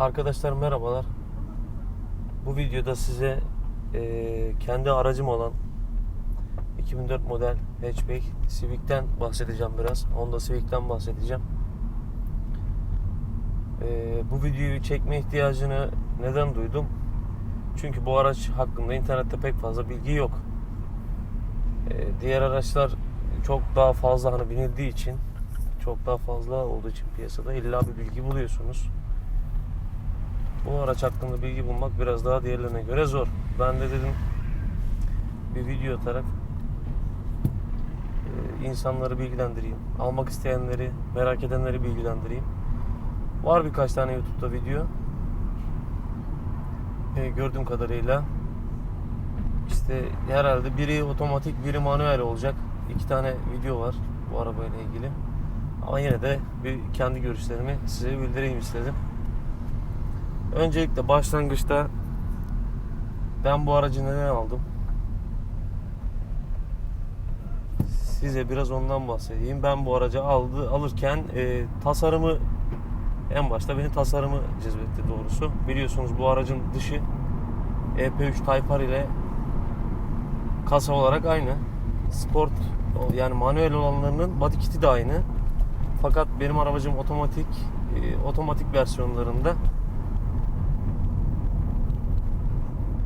Arkadaşlar merhabalar. Bu videoda size eee, kendi aracım olan 2004 model hatchback Civic'ten bahsedeceğim biraz. Honda Civic'ten bahsedeceğim. Eee, bu videoyu çekme ihtiyacını neden duydum? Çünkü bu araç hakkında internette pek fazla bilgi yok. Eee, diğer araçlar çok daha fazla hani binildiği için çok daha fazla olduğu için piyasada illa bir bilgi buluyorsunuz. Bu araç hakkında bilgi bulmak biraz daha diğerlerine göre zor. Ben de dedim bir video atarak e, insanları bilgilendireyim. Almak isteyenleri, merak edenleri bilgilendireyim. Var birkaç tane YouTube'da video. E, gördüğüm kadarıyla işte herhalde biri otomatik, biri manuel olacak. İki tane video var bu arabayla ilgili. Ama yine de bir kendi görüşlerimi size bildireyim istedim. Öncelikle başlangıçta ben bu aracı neden aldım? Size biraz ondan bahsedeyim. Ben bu aracı aldı alırken e, tasarımı en başta beni tasarımı cezbetti doğrusu. Biliyorsunuz bu aracın dışı EP3 Type R ile kasa olarak aynı. Sport yani manuel olanlarının body kit'i de aynı. Fakat benim arabacım otomatik e, otomatik versiyonlarında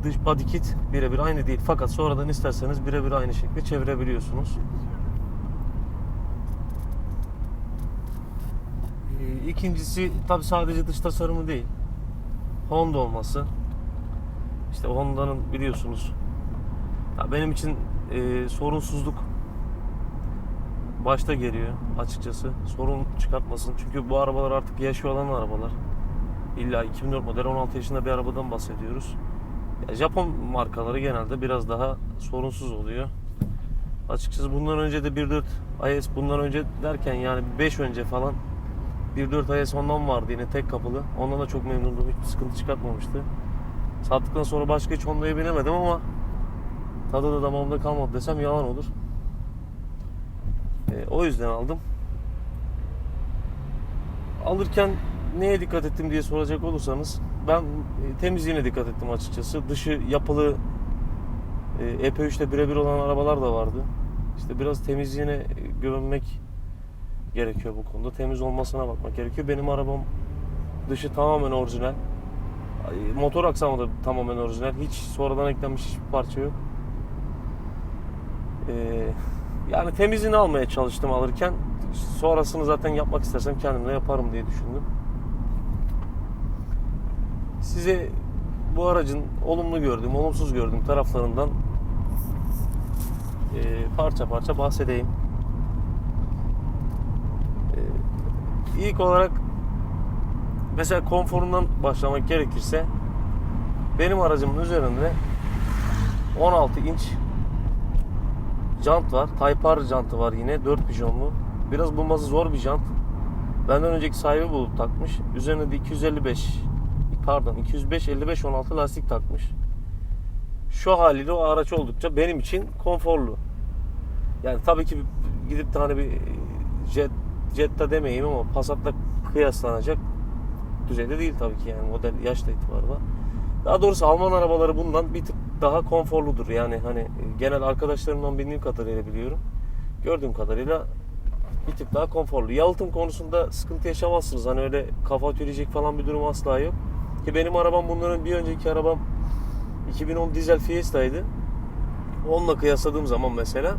dış body kit birebir aynı değil. Fakat sonradan isterseniz birebir aynı şekilde çevirebiliyorsunuz. Ee, İkincisi tabi sadece dış tasarımı değil. Honda olması. İşte Honda'nın biliyorsunuz ya benim için e, sorunsuzluk başta geliyor açıkçası. Sorun çıkartmasın. Çünkü bu arabalar artık yaşı olan arabalar. İlla 2004 model 16 yaşında bir arabadan bahsediyoruz. Japon markaları genelde biraz daha sorunsuz oluyor. Açıkçası bundan önce de 1.4 IS bundan önce derken yani 5 önce falan 1.4 IS ondan vardı yine tek kapılı. Ondan da çok memnundum. Hiçbir sıkıntı çıkartmamıştı. Sattıktan sonra başka hiç Honda'ya binemedim ama tadı da damağımda kalmadı desem yalan olur. E, o yüzden aldım. Alırken neye dikkat ettim diye soracak olursanız ben e, temizliğine dikkat ettim açıkçası. Dışı yapılı e, EP3'te birebir olan arabalar da vardı. İşte biraz temizliğine e, güvenmek gerekiyor bu konuda. Temiz olmasına bakmak gerekiyor. Benim arabam dışı tamamen orijinal. Motor aksamı da tamamen orijinal. Hiç sonradan eklenmiş hiçbir parça yok. Ee, yani temizliğini almaya çalıştım alırken. Sonrasını zaten yapmak istersem kendim de yaparım diye düşündüm. Size bu aracın olumlu gördüğüm, olumsuz gördüğüm taraflarından e, parça parça bahsedeyim. E, ilk olarak mesela konforundan başlamak gerekirse benim aracımın üzerinde 16 inç jant var. Type R jantı var yine 4 pijonlu. Biraz bulması zor bir jant. Benden önceki sahibi bulup takmış. Üzerine de 255 pardon 205 55 16 lastik takmış. Şu haliyle o araç oldukça benim için konforlu. Yani tabii ki gidip de hani bir jet Jetta demeyeyim ama Passat'la kıyaslanacak düzeyde değil tabii ki yani model yaşla itibarıyla. Daha doğrusu Alman arabaları bundan bir tık daha konforludur. Yani hani genel arkadaşlarımdan bildiğim kadarıyla biliyorum. Gördüğüm kadarıyla bir tık daha konforlu. Yalıtım konusunda sıkıntı yaşamazsınız. Hani öyle kafa ötüleyecek falan bir durum asla yok. Ki benim arabam bunların bir önceki arabam 2010 dizel Fiesta'ydı. Onunla kıyasladığım zaman mesela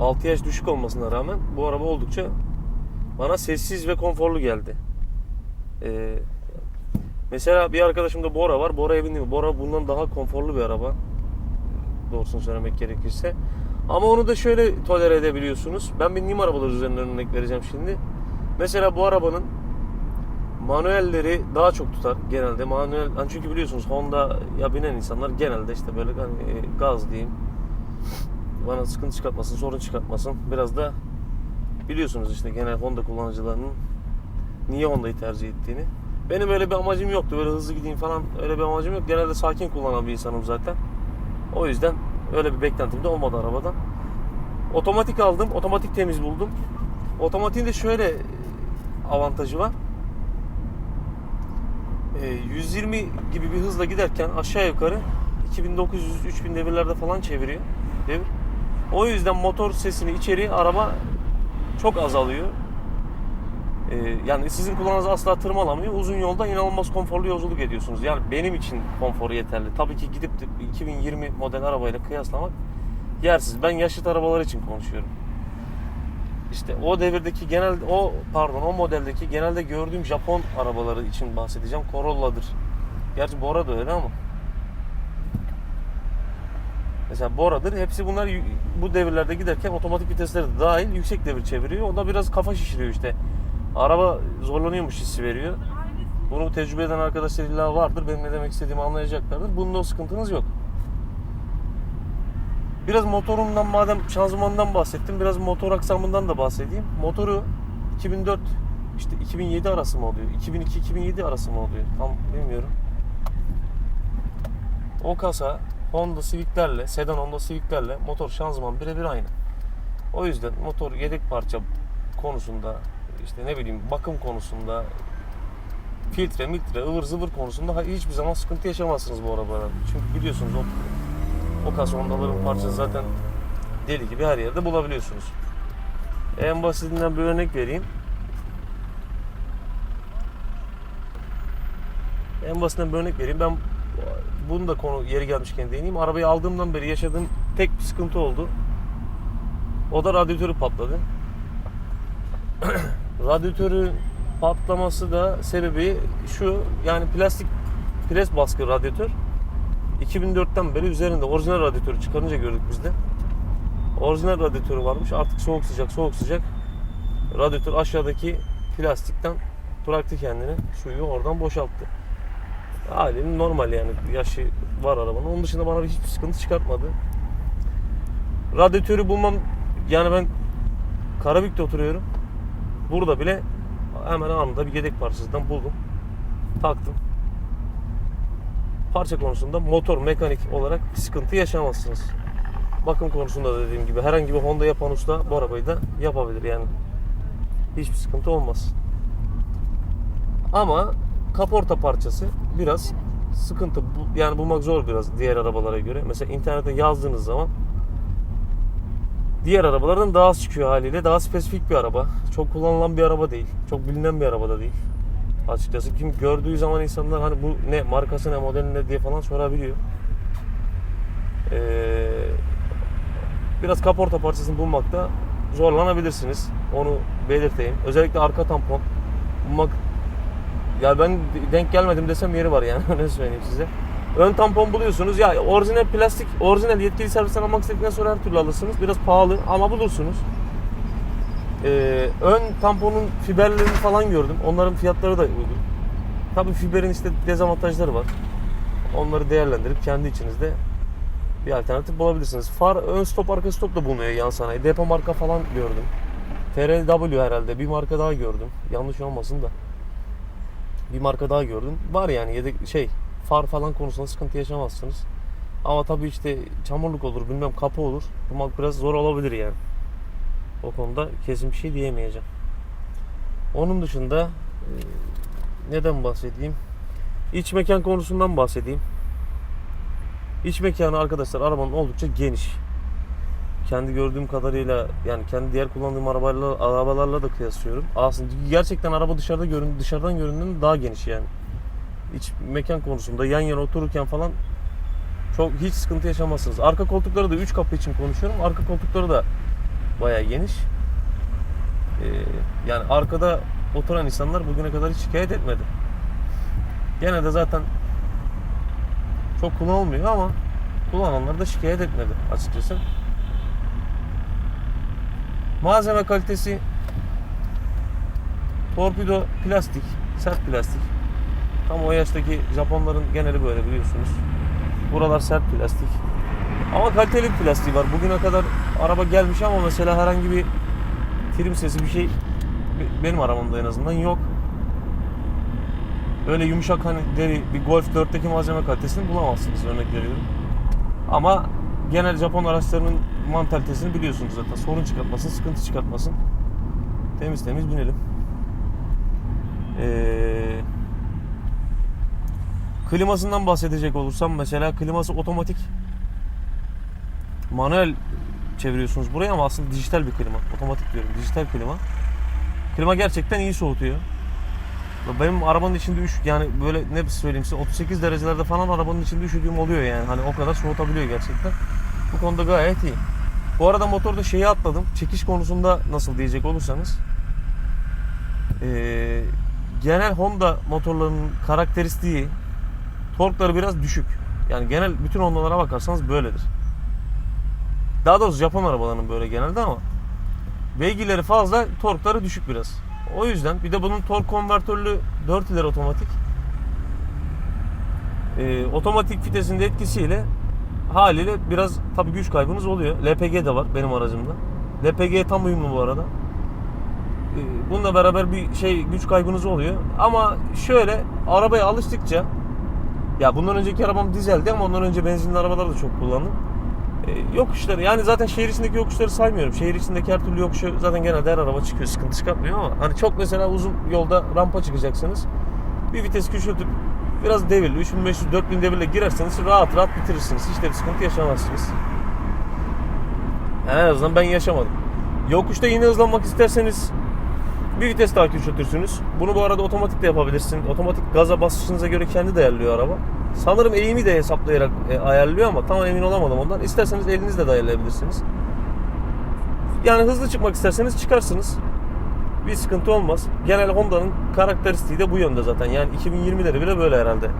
6 yaş düşük olmasına rağmen bu araba oldukça bana sessiz ve konforlu geldi. Ee, mesela bir arkadaşımda Bora var. Bora'ya bindim. Bora bundan daha konforlu bir araba. Doğrusunu söylemek gerekirse. Ama onu da şöyle tolere edebiliyorsunuz. Ben bindiğim arabalar üzerinden örnek vereceğim şimdi. Mesela bu arabanın manuelleri daha çok tutar genelde. Manuel hani çünkü biliyorsunuz Honda ya binen insanlar genelde işte böyle hani gaz diyeyim. Bana sıkıntı çıkartmasın, sorun çıkartmasın. Biraz da biliyorsunuz işte genel Honda kullanıcılarının niye Honda'yı tercih ettiğini. Benim öyle bir amacım yoktu. Böyle hızlı gideyim falan öyle bir amacım yok. Genelde sakin kullanan bir insanım zaten. O yüzden öyle bir beklentim de olmadı arabadan. Otomatik aldım. Otomatik temiz buldum. Otomatiğin de şöyle avantajı var. E, 120 gibi bir hızla giderken aşağı yukarı 2900-3000 devirlerde falan çeviriyor. Devir. O yüzden motor sesini içeriye araba çok azalıyor. E, yani sizin kulağınız asla tırmalamıyor. Uzun yolda inanılmaz konforlu yolculuk ediyorsunuz. Yani benim için konforu yeterli. Tabii ki gidip de 2020 model arabayla kıyaslamak yersiz. Ben yaşıt arabalar için konuşuyorum. İşte o devirdeki genel o pardon o modeldeki genelde gördüğüm Japon arabaları için bahsedeceğim. Corolla'dır. Gerçi Bora da öyle ama. Mesela Bora'dır. Hepsi bunlar bu devirlerde giderken otomatik vitesleri de dahil yüksek devir çeviriyor. O da biraz kafa şişiriyor işte. Araba zorlanıyormuş hissi veriyor. Bunu tecrübe eden arkadaşlar illa vardır. Benim ne demek istediğimi anlayacaklardır. Bunda o sıkıntınız yok. Biraz motorumdan madem şanzımandan bahsettim biraz motor aksamından da bahsedeyim. Motoru 2004 işte 2007 arası mı oluyor? 2002-2007 arası mı oluyor? Tam bilmiyorum. O kasa Honda Civic'lerle, sedan Honda Civic'lerle motor şanzıman birebir aynı. O yüzden motor yedek parça konusunda işte ne bileyim bakım konusunda filtre, mitre, ıvır zıvır konusunda hiçbir zaman sıkıntı yaşamazsınız bu arabalarda. Çünkü biliyorsunuz o o kasa Honda'ların parçası zaten deli gibi her yerde bulabiliyorsunuz. En basitinden bir örnek vereyim. En basitinden bir örnek vereyim. Ben bunu da konu yeri gelmişken değineyim. Arabayı aldığımdan beri yaşadığım tek bir sıkıntı oldu. O da radyatörü patladı. radyatörü patlaması da sebebi şu yani plastik pres baskı radyatör 2004'ten beri üzerinde orijinal radyatörü çıkarınca gördük biz de. Orijinal radyatörü varmış. Artık soğuk sıcak soğuk sıcak. Radyatör aşağıdaki plastikten bıraktı kendini. Suyu oradan boşalttı. Halinin normal yani. Yaşı var arabanın. Onun dışında bana hiçbir sıkıntı çıkartmadı. Radyatörü bulmam yani ben Karabük'te oturuyorum. Burada bile hemen anında bir yedek parçasından buldum. Taktım parça konusunda motor mekanik olarak sıkıntı yaşamazsınız. Bakım konusunda da dediğim gibi herhangi bir Honda yapan usta bu arabayı da yapabilir yani. Hiçbir sıkıntı olmaz. Ama kaporta parçası biraz sıkıntı yani bulmak zor biraz diğer arabalara göre. Mesela internete yazdığınız zaman diğer arabalardan daha az çıkıyor haliyle. Daha spesifik bir araba. Çok kullanılan bir araba değil. Çok bilinen bir araba da değil açıkçası. Kim gördüğü zaman insanlar hani bu ne markası ne modeli ne diye falan sorabiliyor. Ee, biraz kaporta parçasını bulmakta zorlanabilirsiniz. Onu belirteyim. Özellikle arka tampon bulmak ya ben denk gelmedim desem yeri var yani öyle söyleyeyim size. Ön tampon buluyorsunuz. Ya orijinal plastik, orijinal yetkili servisten almak istedikten sonra her türlü alırsınız. Biraz pahalı ama bulursunuz. Ee, ön tamponun fiberlerini falan gördüm. Onların fiyatları da uygun. Tabii fiberin işte dezavantajları var. Onları değerlendirip kendi içinizde bir alternatif bulabilirsiniz. Far ön stop arka stop da bulunuyor yan sanayi. Depo marka falan gördüm. TRW herhalde bir marka daha gördüm. Yanlış olmasın da. Bir marka daha gördüm. Var yani yedek şey far falan konusunda sıkıntı yaşamazsınız. Ama tabii işte çamurluk olur, bilmem kapı olur. Bulmak biraz zor olabilir yani. O konuda kesin bir şey diyemeyeceğim. Onun dışında e, neden bahsedeyim? İç mekan konusundan bahsedeyim. İç mekanı arkadaşlar arabanın oldukça geniş. Kendi gördüğüm kadarıyla yani kendi diğer kullandığım arabalarla, arabalarla da kıyaslıyorum. Aslında gerçekten araba dışarıda görün dışarıdan göründüğünde daha geniş yani. İç mekan konusunda yan yana otururken falan çok hiç sıkıntı yaşamazsınız. Arka koltukları da 3 kapı için konuşuyorum. Arka koltukları da bayağı geniş. Ee, yani arkada oturan insanlar bugüne kadar hiç şikayet etmedi. Gene de zaten çok kullanılmıyor ama kullananlar da şikayet etmedi açıkçası. Malzeme kalitesi torpido plastik, sert plastik. Tam o yaştaki Japonların geneli böyle biliyorsunuz. Buralar sert plastik. Ama kaliteli bir plastiği var. Bugüne kadar araba gelmiş ama mesela herhangi bir trim sesi bir şey benim arabamda en azından yok. Öyle yumuşak hani deri bir Golf 4'teki malzeme kalitesini bulamazsınız örnek veriyorum. Ama genel Japon araçlarının mantalitesini biliyorsunuz zaten. Sorun çıkartmasın, sıkıntı çıkartmasın. Temiz temiz binelim. Ee, klimasından bahsedecek olursam mesela kliması otomatik. Manuel çeviriyorsunuz buraya ama aslında dijital bir klima. Otomatik diyorum. Dijital klima. Klima gerçekten iyi soğutuyor. Benim arabanın içinde üç yani böyle ne söyleyeyim size 38 derecelerde falan arabanın içinde üşüdüğüm oluyor yani. Hani o kadar soğutabiliyor gerçekten. Bu konuda gayet iyi. Bu arada motorda şeyi atladım. Çekiş konusunda nasıl diyecek olursanız. Ee, genel Honda motorlarının karakteristiği torkları biraz düşük. Yani genel bütün Honda'lara bakarsanız böyledir. Daha doğrusu Japon arabalarının böyle genelde ama beygirleri fazla, torkları düşük biraz. O yüzden bir de bunun tork konvertörlü 4 ileri otomatik. Ee, otomatik vitesin de etkisiyle haliyle biraz tabii güç kaybınız oluyor. LPG de var benim aracımda. LPG tam uyumlu bu arada. Ee, bununla beraber bir şey güç kaybınız oluyor. Ama şöyle arabaya alıştıkça ya bundan önceki arabam dizeldi ama ondan önce benzinli arabalar da çok kullandım. Ee, yokuşları yani zaten şehir içindeki yokuşları saymıyorum. Şehir içindeki her türlü yokuşu zaten genelde her araba çıkıyor. Sıkıntı çıkartmıyor ama hani çok mesela uzun yolda rampa çıkacaksınız. Bir vites küçültüp biraz devirli 3500-4000 devirle girerseniz rahat rahat bitirirsiniz. Hiç de bir sıkıntı yaşamazsınız. Yani en azından ben yaşamadım. Yokuşta yine hızlanmak isterseniz bir vites daha küçültürsünüz. Bunu bu arada otomatik de yapabilirsin. Otomatik gaza basışınıza göre kendi de ayarlıyor araba. Sanırım eğimi de hesaplayarak e, ayarlıyor ama tam emin olamadım ondan. İsterseniz elinizle de ayarlayabilirsiniz. Yani hızlı çıkmak isterseniz çıkarsınız. Bir sıkıntı olmaz. Genel Honda'nın karakteristiği de bu yönde zaten. Yani 2020'leri bile böyle herhalde.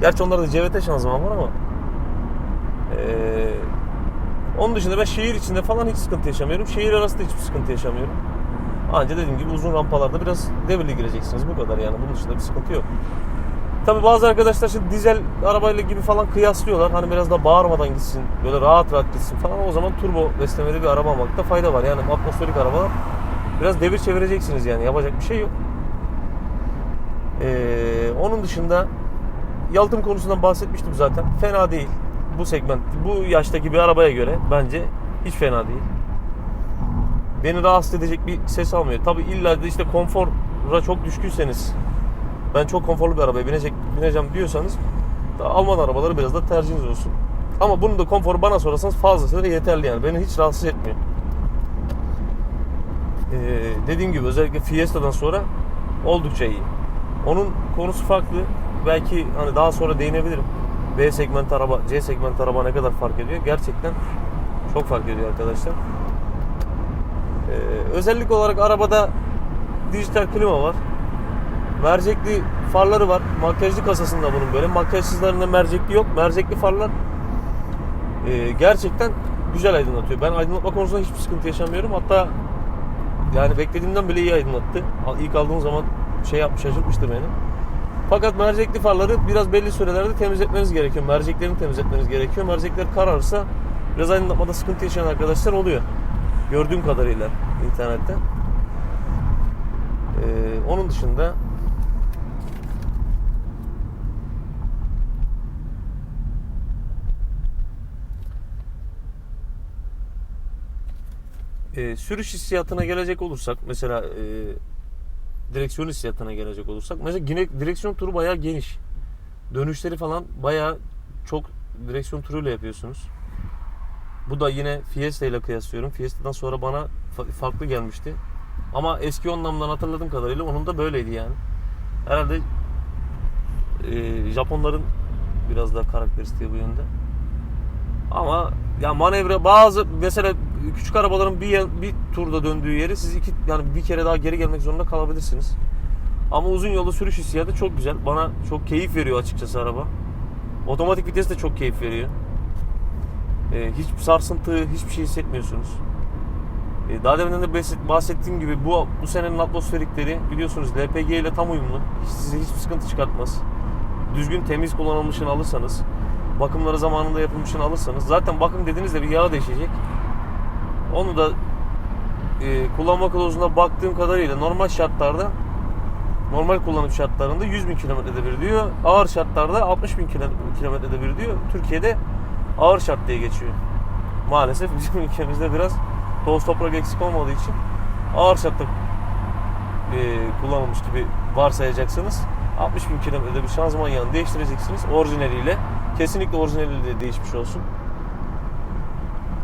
Gerçi onlarda CVT şanzıman var ama. Ee, onun dışında ben şehir içinde falan hiç sıkıntı yaşamıyorum. Şehir arası da hiçbir sıkıntı yaşamıyorum. Anca dediğim gibi uzun rampalarda biraz devirli gireceksiniz. Bu kadar yani. Bunun dışında bir sıkıntı yok. Tabi bazı arkadaşlar şimdi dizel arabayla gibi falan kıyaslıyorlar. Hani biraz da bağırmadan gitsin, böyle rahat rahat gitsin falan. O zaman turbo beslemeli bir araba almakta fayda var. Yani atmosferik arabalar biraz devir çevireceksiniz yani. Yapacak bir şey yok. Ee, onun dışında yalıtım konusundan bahsetmiştim zaten. Fena değil. Bu segment, bu yaştaki bir arabaya göre bence hiç fena değil. Beni rahatsız edecek bir ses almıyor. Tabi illa işte konfora çok düşkünseniz ben çok konforlu bir arabaya binecek, bineceğim diyorsanız Alman arabaları biraz da tercihiniz olsun. Ama bunun da konforu bana sorarsanız fazlasıyla yeterli yani. Beni hiç rahatsız etmiyor. Ee, dediğim gibi özellikle Fiesta'dan sonra oldukça iyi. Onun konusu farklı. Belki hani daha sonra değinebilirim. B segment araba, C segment araba ne kadar fark ediyor? Gerçekten çok fark ediyor arkadaşlar. Ee, özellik olarak arabada dijital klima var. Mercekli farları var. Makyajlı kasasında bunun böyle. Makyajsızlarında mercekli yok. Mercekli farlar e, gerçekten güzel aydınlatıyor. Ben aydınlatma konusunda hiçbir sıkıntı yaşamıyorum. Hatta yani beklediğimden bile iyi aydınlattı. İlk aldığım zaman şey yapmış şaşırtmıştı beni. Fakat mercekli farları biraz belli sürelerde temizletmeniz gerekiyor. Merceklerini temizletmeniz gerekiyor. Mercekler kararsa biraz aydınlatmada sıkıntı yaşayan arkadaşlar oluyor. Gördüğüm kadarıyla internette. Ee, onun dışında e, sürüş hissiyatına gelecek olursak mesela e, direksiyon hissiyatına gelecek olursak mesela yine direksiyon turu bayağı geniş. Dönüşleri falan bayağı çok direksiyon turuyla yapıyorsunuz. Bu da yine Fiesta ile kıyaslıyorum. Fiesta'dan sonra bana fa- farklı gelmişti. Ama eski onlamdan hatırladığım kadarıyla onun da böyleydi yani. Herhalde e, Japonların biraz daha karakteristiği bu yönde. Ama ya manevra bazı mesela küçük arabaların bir bir turda döndüğü yeri siz iki yani bir kere daha geri gelmek zorunda kalabilirsiniz. Ama uzun yolda sürüş hissiyatı çok güzel. Bana çok keyif veriyor açıkçası araba. Otomatik vites de çok keyif veriyor. Ee, hiçbir sarsıntı, hiçbir şey hissetmiyorsunuz. Ee, daha deminden de bahset- bahsettiğim gibi bu bu senenin atmosferikleri biliyorsunuz LPG ile tam uyumlu. Hiç, size hiçbir sıkıntı çıkartmaz. Düzgün temiz kullanılmışını alırsanız, bakımları zamanında yapılmışını alırsanız zaten bakım dediğinizde bir yağ değişecek. Onu da e, kullanma kılavuzuna baktığım kadarıyla normal şartlarda normal kullanım şartlarında 100 bin kilometrede bir diyor. Ağır şartlarda 60 bin kilo- kilometrede bir diyor. Türkiye'de ağır şart diye geçiyor. Maalesef bizim ülkemizde biraz toz toprak eksik olmadığı için ağır şartta e, kullanılmış gibi varsayacaksınız. 60 bin kilometrede bir şanzıman yağını değiştireceksiniz orijinaliyle. Kesinlikle orijinaliyle değişmiş olsun.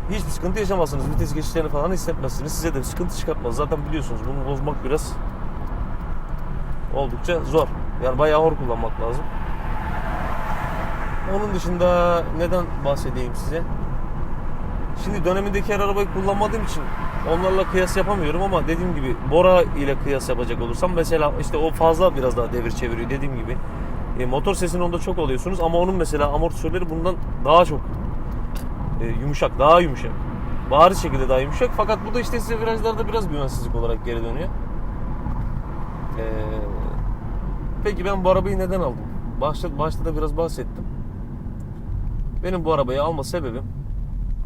Hiçbir sıkıntı yaşamazsınız. Vites geçişlerini falan hissetmezsiniz. Size de sıkıntı çıkartmaz. Zaten biliyorsunuz bunu bozmak biraz oldukça zor. Yani bayağı hor kullanmak lazım. Onun dışında neden bahsedeyim size? Şimdi dönemindeki her arabayı kullanmadığım için onlarla kıyas yapamıyorum ama dediğim gibi Bora ile kıyas yapacak olursam mesela işte o fazla biraz daha devir çeviriyor dediğim gibi. E, motor sesini onda çok alıyorsunuz ama onun mesela amortisörleri bundan daha çok yumuşak, daha yumuşak. Bariz şekilde daha yumuşak fakat bu da işte size virajlarda biraz güvensizlik olarak geri dönüyor. E, peki ben bu arabayı neden aldım? Başta, başta da biraz bahsettim. Benim bu arabayı alma sebebim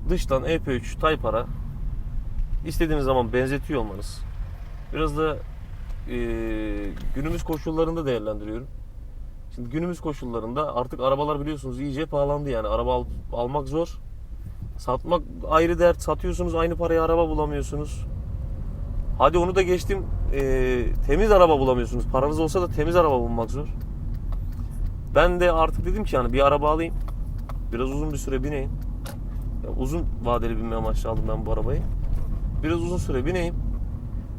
dıştan EP3 Type R istediğiniz zaman benzetiyor olmanız. Biraz da e, günümüz koşullarında değerlendiriyorum. Şimdi günümüz koşullarında artık arabalar biliyorsunuz iyice pahalandı yani. Araba al- almak zor. Satmak ayrı dert. Satıyorsunuz aynı paraya araba bulamıyorsunuz. Hadi onu da geçtim. e, temiz araba bulamıyorsunuz. Paranız olsa da temiz araba bulmak zor. Ben de artık dedim ki yani bir araba alayım. Biraz uzun bir süre bineyim. Ya uzun vadeli binme amaçlı aldım ben bu arabayı. Biraz uzun süre bineyim.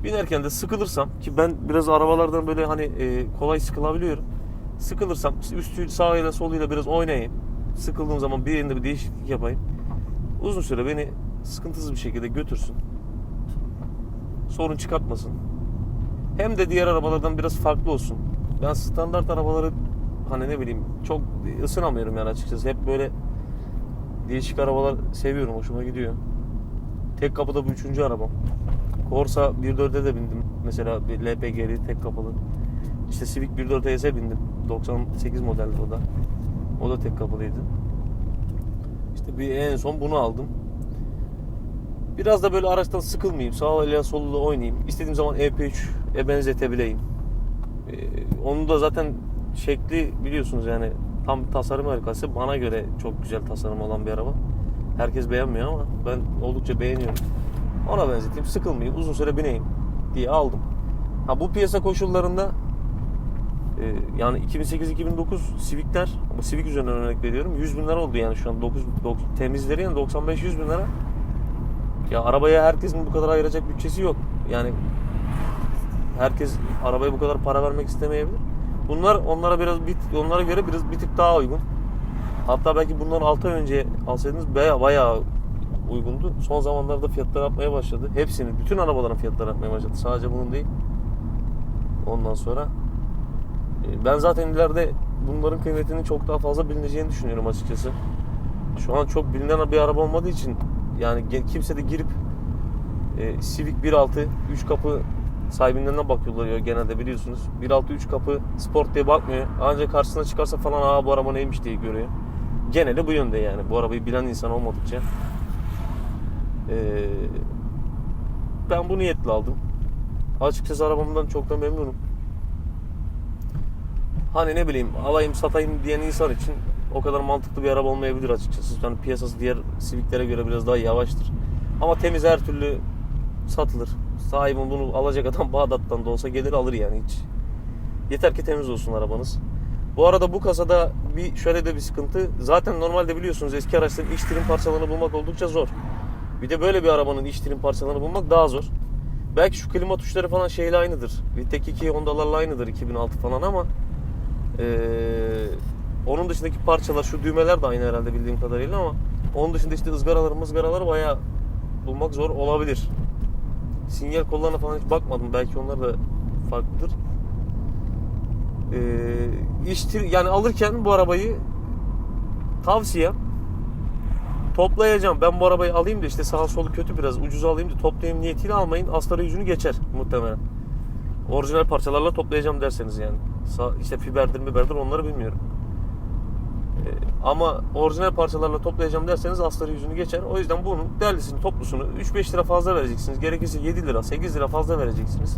Binerken de sıkılırsam ki ben biraz arabalardan böyle hani e, kolay sıkılabiliyorum. Sıkılırsam üstü sağıyla soluyla biraz oynayayım. Sıkıldığım zaman bir yerinde bir değişiklik yapayım. Uzun süre beni sıkıntısız bir şekilde götürsün. Sorun çıkartmasın. Hem de diğer arabalardan biraz farklı olsun. Ben standart arabaları hani ne bileyim çok ısınamıyorum yani açıkçası. Hep böyle değişik arabalar seviyorum. Hoşuma gidiyor. Tek kapıda bu üçüncü arabam. Corsa 1.4'e de bindim. Mesela bir LPG'li tek kapılı. İşte Civic 1.4 ES'e bindim. 98 modeldi o da. O da tek kapılıydı. Bir en son bunu aldım. Biraz da böyle araçtan sıkılmayayım. Sağ ile soluyla oynayayım. İstediğim zaman EP3'e benzetebileyim. Ee, onun da zaten şekli biliyorsunuz yani tam tasarım harikası. Bana göre çok güzel tasarım olan bir araba. Herkes beğenmiyor ama ben oldukça beğeniyorum. Ona benzeteyim. Sıkılmayayım. Uzun süre bineyim diye aldım. Ha bu piyasa koşullarında yani 2008-2009 Civic'ler ama Civic üzerinden örnek veriyorum 100 bin lira oldu yani şu an 9, 9 temizleri yani 95-100 bin lira. Ya arabaya herkesin bu kadar ayıracak bütçesi yok. Yani herkes arabaya bu kadar para vermek istemeyebilir. Bunlar onlara biraz bir, onlara göre biraz bir tık daha uygun. Hatta belki bundan 6 ay önce alsaydınız baya bayağı uygundu. Son zamanlarda fiyatlar artmaya başladı. Hepsinin, bütün arabaların fiyatları artmaya başladı. Sadece bunun değil. Ondan sonra ben zaten ileride bunların kıymetinin çok daha fazla bilineceğini düşünüyorum açıkçası. Şu an çok bilinen bir araba olmadığı için yani kimse de girip e, Civic 1.6 3 kapı sahibinden bakıyorlar genelde biliyorsunuz. 1.6 3 kapı sport diye bakmıyor. Ancak karşısına çıkarsa falan aa bu araba neymiş diye görüyor. Geneli bu yönde yani. Bu arabayı bilen insan olmadıkça. Ee, ben bu niyetle aldım. Açıkçası arabamdan çok da memnunum. Hani ne bileyim alayım satayım diyen insan için o kadar mantıklı bir araba olmayabilir açıkçası. Yani piyasası diğer Civic'lere göre biraz daha yavaştır. Ama temiz her türlü satılır. Sahibin bunu alacak adam Bağdat'tan da olsa gelir alır yani hiç. Yeter ki temiz olsun arabanız. Bu arada bu kasada bir şöyle de bir sıkıntı. Zaten normalde biliyorsunuz eski araçların iç trim parçalarını bulmak oldukça zor. Bir de böyle bir arabanın iç trim parçalarını bulmak daha zor. Belki şu klima tuşları falan şeyle aynıdır. Vitek 2 Honda'larla aynıdır 2006 falan ama ee, onun dışındaki parçalar şu düğmeler de aynı herhalde bildiğim kadarıyla ama onun dışında işte ızgaralar mızgaralar bayağı bulmak zor olabilir. Sinyal kollarına falan hiç bakmadım. Belki onlar da farklıdır. Ee, iş tri- yani alırken bu arabayı tavsiye toplayacağım. Ben bu arabayı alayım da işte sağ solu kötü biraz ucuz alayım da toplayayım niyetiyle almayın. Astarı yüzünü geçer muhtemelen. Orijinal parçalarla toplayacağım derseniz yani. İşte fiberdir miberdir onları bilmiyorum. Ee, ama orijinal parçalarla toplayacağım derseniz astarı yüzünü geçer. O yüzden bunun değerlisini toplusunu 3-5 lira fazla vereceksiniz. Gerekirse 7 lira 8 lira fazla vereceksiniz.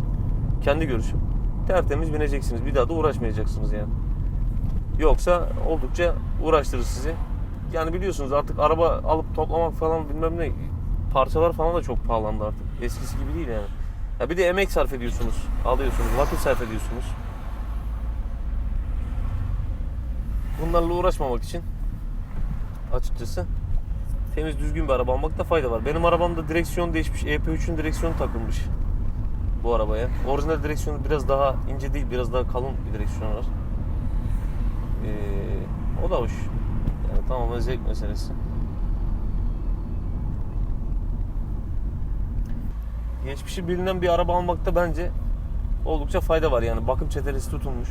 Kendi görüşüm. Tertemiz bineceksiniz. Bir daha da uğraşmayacaksınız yani. Yoksa oldukça uğraştırır sizi. Yani biliyorsunuz artık araba alıp toplamak falan bilmem ne parçalar falan da çok pahalandı artık. Eskisi gibi değil yani. Ya bir de emek sarf ediyorsunuz. Alıyorsunuz. Vakit sarf ediyorsunuz. bunlarla uğraşmamak için açıkçası temiz düzgün bir araba almakta fayda var. Benim arabamda direksiyon değişmiş. EP3'ün direksiyonu takılmış bu arabaya. Orijinal direksiyonu biraz daha ince değil, biraz daha kalın bir direksiyon var. Ee, o da hoş. Yani tamamen zevk meselesi. Geçmişi bilinen bir araba almakta bence oldukça fayda var yani. Bakım çetelesi tutulmuş.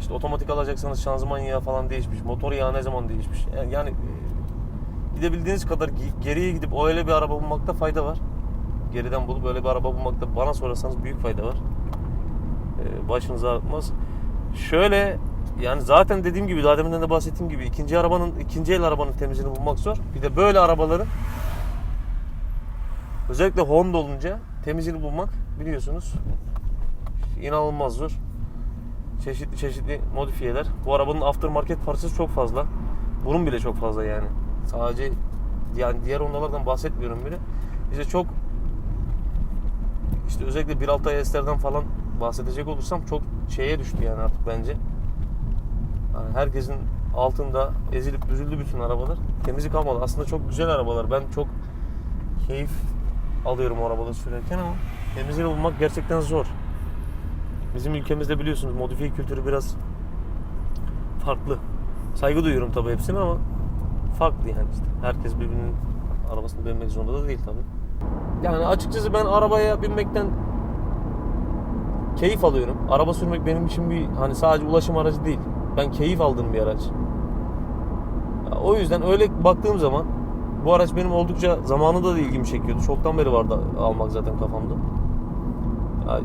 İşte otomatik alacaksanız şanzıman yağı falan değişmiş. Motor yağı ne zaman değişmiş. Yani, yani e, gidebildiğiniz kadar ge- geriye gidip öyle bir araba bulmakta fayda var. Geriden bulup öyle bir araba bulmakta bana sorarsanız büyük fayda var. Ee, başınızı ağrıtmaz. Şöyle yani zaten dediğim gibi daha deminden de bahsettiğim gibi ikinci arabanın ikinci el arabanın temizliğini bulmak zor. Bir de böyle arabaların özellikle Honda olunca temizliğini bulmak biliyorsunuz inanılmaz zor. Çeşitli çeşitli modifiyeler. Bu arabanın aftermarket parçası çok fazla. Bunun bile çok fazla yani. Sadece yani diğer Honda'lardan bahsetmiyorum bile. İşte çok işte özellikle 1.6 IS'lerden falan bahsedecek olursam çok şeye düştü yani artık bence. Yani herkesin altında ezilip büzüldü bütün arabalar. Temizlik kalmadı. Aslında çok güzel arabalar. Ben çok keyif alıyorum o arabaları sürerken ama temizliğini bulmak gerçekten zor. Bizim ülkemizde biliyorsunuz modifiye kültürü biraz farklı. Saygı duyuyorum tabii hepsine ama farklı yani işte. Herkes birbirinin arabasını beğenmek zorunda da değil tabii. Yani açıkçası ben arabaya binmekten keyif alıyorum. Araba sürmek benim için bir hani sadece ulaşım aracı değil. Ben keyif aldığım bir araç. O yüzden öyle baktığım zaman bu araç benim oldukça zamanında da ilgimi çekiyordu. Çoktan beri vardı almak zaten kafamda. Ya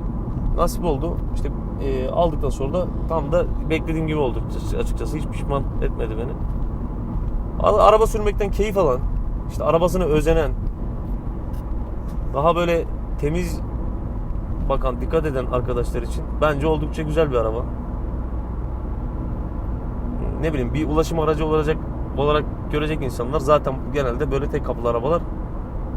nasip oldu. İşte e, aldıktan sonra da tam da beklediğim gibi oldu açıkçası. Hiç pişman etmedi beni. Araba sürmekten keyif alan, işte arabasını özenen, daha böyle temiz bakan, dikkat eden arkadaşlar için bence oldukça güzel bir araba. Ne bileyim bir ulaşım aracı olacak olarak görecek insanlar zaten genelde böyle tek kapılı arabalar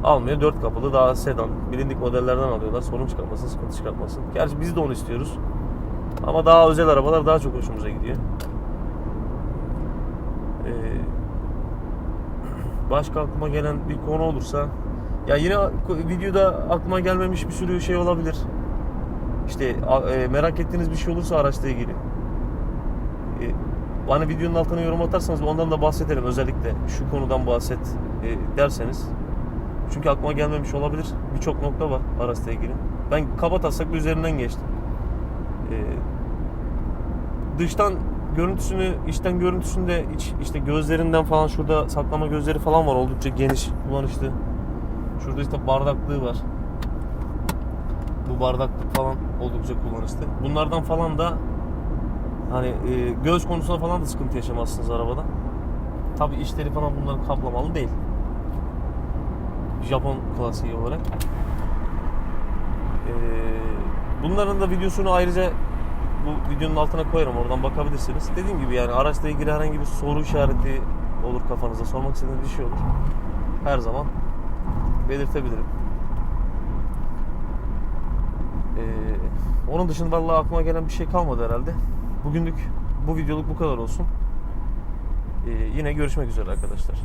almıyor. Dört kapılı daha sedan, bilindik modellerden alıyorlar. Sorun çıkartmasın, sıkıntı çıkartmasın. Gerçi biz de onu istiyoruz. Ama daha özel arabalar daha çok hoşumuza gidiyor. Ee, başka aklıma gelen bir konu olursa ya yine videoda aklıma gelmemiş bir sürü şey olabilir. İşte e, merak ettiğiniz bir şey olursa araçla ilgili. Bana videonun altına yorum atarsanız ondan da bahsederim. Özellikle şu konudan bahset e, derseniz. Çünkü aklıma gelmemiş olabilir. Birçok nokta var araçla ilgili. Ben kaba taslak üzerinden geçtim. E, dıştan görüntüsünü, içten görüntüsünü de iç, işte gözlerinden falan şurada saklama gözleri falan var oldukça geniş, kullanışlı. Şurada işte bardaklığı var. Bu bardaklık falan oldukça kullanışlı. Bunlardan falan da hani e, göz konusunda falan da sıkıntı yaşamazsınız arabada. Tabi içleri falan bunların kaplamalı değil. Japon klasiği olarak. E, bunların da videosunu ayrıca bu videonun altına koyarım oradan bakabilirsiniz. Dediğim gibi yani araçla ilgili herhangi bir soru işareti olur kafanızda sormak istediğiniz bir şey olur. Her zaman belirtebilirim. Ee, onun dışında vallahi aklıma gelen bir şey kalmadı herhalde. Bugünlük bu videoluk bu kadar olsun. Ee, yine görüşmek üzere arkadaşlar.